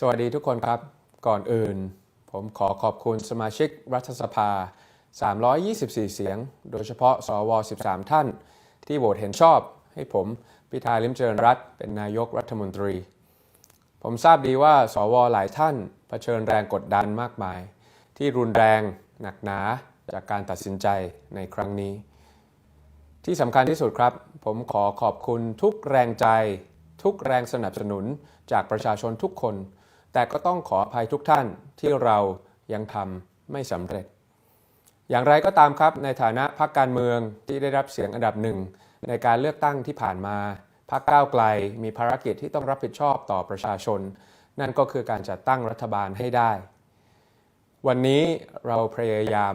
สวัสดีทุกคนครับ ก่อนอื่น ผมขอขอบคุณสมาชิกรัฐสภา 324 เสียง โดยเฉพาะสว 13 ท่าน ที่โหวตเห็นชอบให้ผมพิธาลิมเจริญรัตเป็นนายกรัฐมนตรี ผมทราบดีว่าสวหลายท่านเผชิญแรงกดดันมากมาย ที่รุนแรงหนักหนาจากการตัดสินใจในครั้งนี้ ที่สำคัญที่สุดครับ ผมขอขอบคุณทุกแรงใจ ทุกแรงสนับสนุนจากประชาชนทุกคน แต่ก็ต้องขออภัยทุกท่านที่เรายังทำไม่สำเร็จ อย่างไรก็ตามครับในฐานะพรรคการเมืองที่ได้รับเสียงอันดับหนึ่งในการเลือกตั้งที่ผ่านมาพรรคก้าวไกลมีภารกิจที่ต้องรับผิดชอบต่อประชาชน นั่นก็คือการจัดตั้งรัฐบาลให้ได้ วันนี้เราพยายาม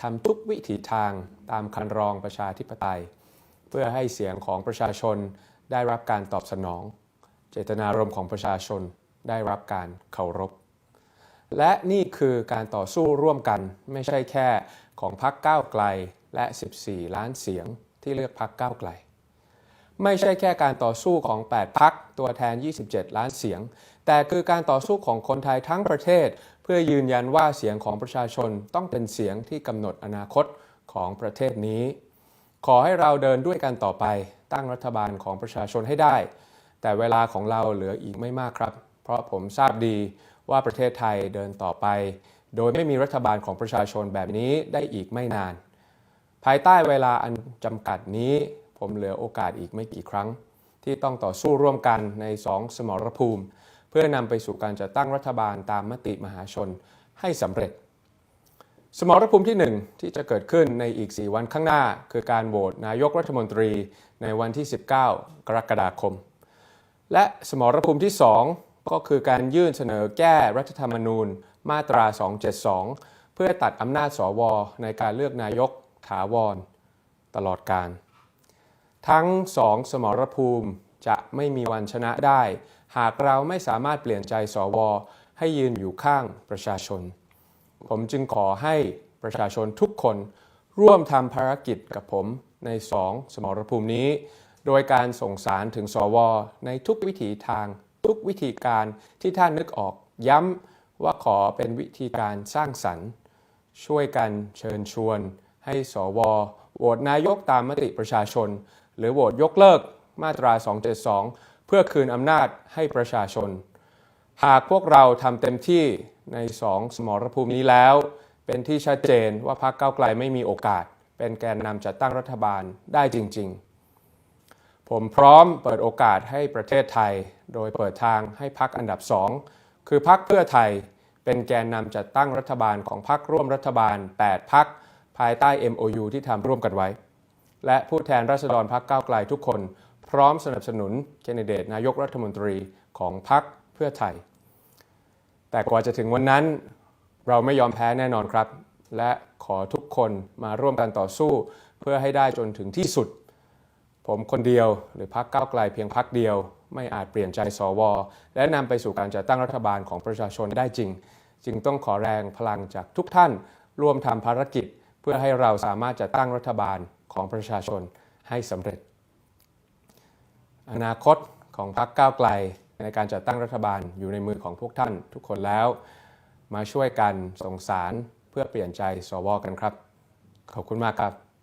ทำทุกวิถีทางตามคันรองประชาธิปไตย เพื่อให้เสียงของประชาชนได้รับการตอบสนอง เจตนารมณ์ของประชาชน ได้รับการเคารพ และนี่คือการต่อสู้ร่วมกันไม่ใช่แค่ของพรรคก้าวไกลและ 14 ล้านเสียงที่เลือกพรรคก้าวไกล ไม่ใช่แค่การต่อสู้ของ 8พักตัวแทน 27 ล้านเสียง แต่คือการต่อสู้ของคนไทยทั้งประเทศ เพื่อยืนยันว่าเสียงของประชาชนต้องเป็นเสียงที่กำหนดอนาคตของประเทศนี้ ขอให้เราเดินด้วยกันต่อไปตั้งรัฐบาลของประชาชนให้ได้ แต่เวลาของเราเหลืออีกไม่มากครับ เพราะผมทราบดีว่าประเทศไทยเดินต่อไป โดยไม่มีรัฐบาลของประชาชนแบบนี้ได้อีกไม่นาน ภายใต้เวลาอันจำกัดนี้ ผมเหลือโอกาสอีกไม่กี่ครั้ง ที่ต้องต่อสู้ร่วมกันในสองสมรภูมิ เพื่อนำไปสู่การจัดตั้งรัฐบาลตามมติมหาชนให้สำเร็จ สมรภูมิที่ 1 ที่จะเกิดขึ้นในอีก 4 วันข้างหน้า คือการโหวตนายกรัฐมนตรีในวันที่ 19 กรกฎาคม และสมรภูมิที่ 2 ก็คือการยื่นเสนอแก้รัฐธรรมนูญมาตรา 272 เพื่อตัดอำนาจสว ในการเลือกนายกถาวร ตลอดการ ทั้งสองสมรภูมิจะไม่มีวันชนะได้ หากเราไม่สามารถเปลี่ยนใจสว ให้ยืนอยู่ข้างประชาชน ผมจึงขอให้ประชาชนทุกคนร่วมทำภารกิจกับผมในสองสมรภูมินี้ โดยการส่งสารถึงสว ในทุกวิถีทาง ทุกวิธีการที่ท่านนึกออกย้ำว่าขอเป็นวิธีการสร้างสรรค์ ช่วยกันเชิญชวน ให้สวโหวตนายกตามมติประชาชน หรือโหวตยกเลิกมาตรา 272 เพื่อคืนอำนาจให้ประชาชน หากพวกเราทำเต็มที่ในสองสมรภูมินี้แล้ว เป็นที่ชัดเจนว่าพรรคเก้าไกลไม่มีโอกาส เป็นแกนนำจัดตั้งรัฐบาลได้จริง ๆ ผมพร้อมเปิดโอกาสให้ประเทศไทย โดยเปิดทางให้พรรคอันดับสองคือพรรคเพื่อไทยเป็นแกนนำจัดตั้งรัฐบาลของพรรคร่วมรัฐบาล 8พรรคภายใต้ MOU ที่ทำร่วมกันไว้ และผู้แทนราษฎรพรรคก้าวไกลทุกคน พร้อมสนับสนุนแคนดิเดตนายกรัฐมนตรีของพรรคเพื่อไทย แต่กว่าจะถึงวันนั้นเราไม่ยอมแพ้แน่นอนครับ และขอทุกคนมาร่วมกันต่อสู้ เพื่อให้ได้จนถึงที่สุด ผมคนเดียวหรือพรรคก้าวไกลเพียงพรรคเดียว ไม่อาจเปลี่ยนใจสว และนำไปสู่การจัดตั้งรัฐบาลของประชาชนได้จริง จึงต้องขอแรงพลังจากทุกท่าน ร่วมทำภารกิจ เพื่อให้เราสามารถจัดตั้งรัฐบาลของประชาชนให้สำเร็จ อนาคตของพรรคก้าวไกลในการจัดตั้งรัฐบาลอยู่ในมือของพวกท่านทุกคนแล้ว มาช่วยกันส่งสารเพื่อเปลี่ยนใจสวกันครับ ขอบคุณมากครับ